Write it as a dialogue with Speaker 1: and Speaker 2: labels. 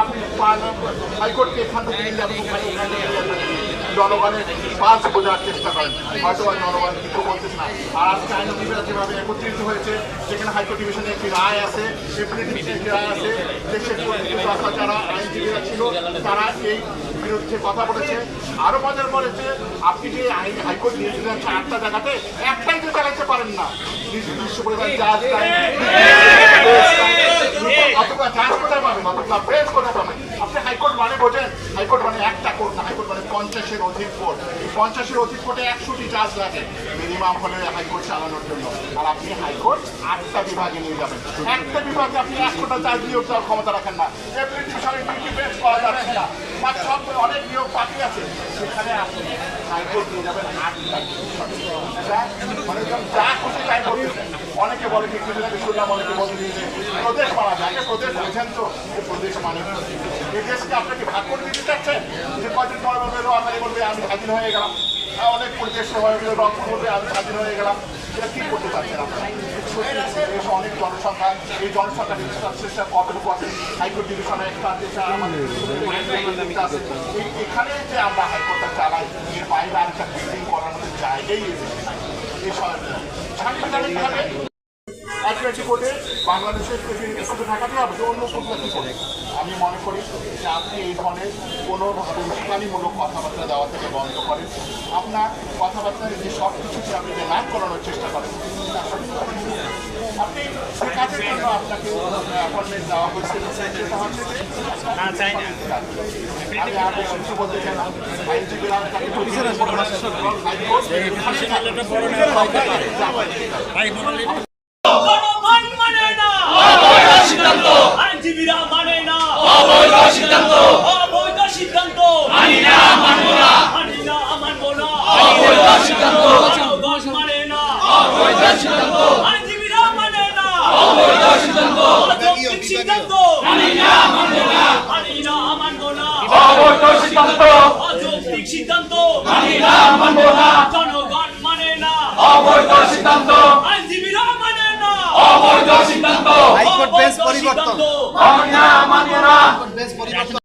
Speaker 1: আপনি হাইকোর্টকে একত্রিত হয়েছে, যেখানে হাইকোর্ট ডিভিশনে একটি রায় আছে একটি রায় আছে ছিল, তারা এই বিরুদ্ধে কথা বলেছে। আরও মজার করেছে আপনি যে আইন হাইকোর্ট নিয়েছিলেন চারটা জায়গাতে, একটাই যে চালাতে পারেন না। বিশ্ব পরিবার অথবা জাজ কোথায় পাবেন অথবা প্রেস কোথায় পাবেন আপনি হাইকোর্ট মানে বোঝেন হাইকোর্ট মানে একটা কোর্ট না, হাইকোর্ট মানে পঞ্চাশের অধিক কোর্ট। পঞ্চাশের অধিক কোর্টে একশোটি জাজ লাগে, মিনিমাম হলে হাইকোর্ট চালানোর জন্য। আর আপনি হাইকোর্ট আটটা বিভাগে নিয়ে যাবেন। একটা বিভাগে আপনি একশোটা জাজ নিয়োগ দেওয়ার ক্ষমতা রাখেন না। করা যাচ্ছে না। বা সব অনেক নিয়োগ বাকি আছে। সেখানে মানে বলে প্রদেশ আগে প্রদেশ বোঝেন তো প্রদেশ মানে? এই আপনাকে ভাগ করে দিতে চাচ্ছেন? যে কয়দিন পরে বলবে রোয়াকালি বলবে আমি স্বাধীন হয়ে গেলাম। অনেক সময় বলবে রংপুর বলবে আমি স্বাধীন হয়ে গেলাম। এটা কি করতে চাচ্ছেন আপনারা? দেশে অনেক জনসংখ্যা, এই জনসংখ্যা চেষ্টা কতটুকু আছে? হাইকোর্ট ডিভিশনে একটা এখানে যে আমরা হাইকোর্টটা চালাই, এর বাইরে আরেকটা বিল্ডিং করার মতো জায়গাই এসেছে এই সাংবিধানিকভাবে অ্যাডভোকেট কোর্টে বাংলাদেশের প্রেসিডেন্ট শুধু ঢাকাতে হবে অন্য কোথাও কি করে আমি মনে করি যে আপনি এই ধরনের কোনো উস্কানিমূলক কথাবার্তা দেওয়া থেকে বন্ধ করেন। আপনার কথাবার্তার যে সব কিছুকে আপনি যে ম্যাপ করানোর চেষ্টা করেন। না। আপনি সে কাজের জন্য আপনাকে অ্যাপয়েন্টমেন্ট দেওয়া হয়েছে। সেটা হচ্ছে
Speaker 2: না না।
Speaker 1: আমি আর কিছু বলতে চাই না। আইনজীবীরা তাকে
Speaker 2: ভাই। মোবাইল
Speaker 3: জনগণ মানে না
Speaker 4: সিদ্ধান্ত
Speaker 3: আইনজীবীরা মানে না
Speaker 4: অবৈধ সিদ্ধান্ত
Speaker 3: অবৈধ সিদ্ধান্ত
Speaker 4: মানি না মানব না
Speaker 3: মানি না মানবো না
Speaker 4: অবৈধ সিদ্ধান্ত
Speaker 3: জনগণ মানে না
Speaker 4: অবৈধ সিদ্ধান্ত
Speaker 3: আইনজীবীরা মানে না
Speaker 4: অবৈধ সিদ্ধান্ত মানি না মানব না
Speaker 3: না মানবো না
Speaker 4: অবৈধ সিদ্ধান্ত
Speaker 3: অযৌক্তিক সিদ্ধান্ত
Speaker 4: না মানব না
Speaker 3: জনগণ না আইনজীবীরা না হাইকোর্ট বেঞ্চ পরিবর্তন
Speaker 4: মানি না মানব না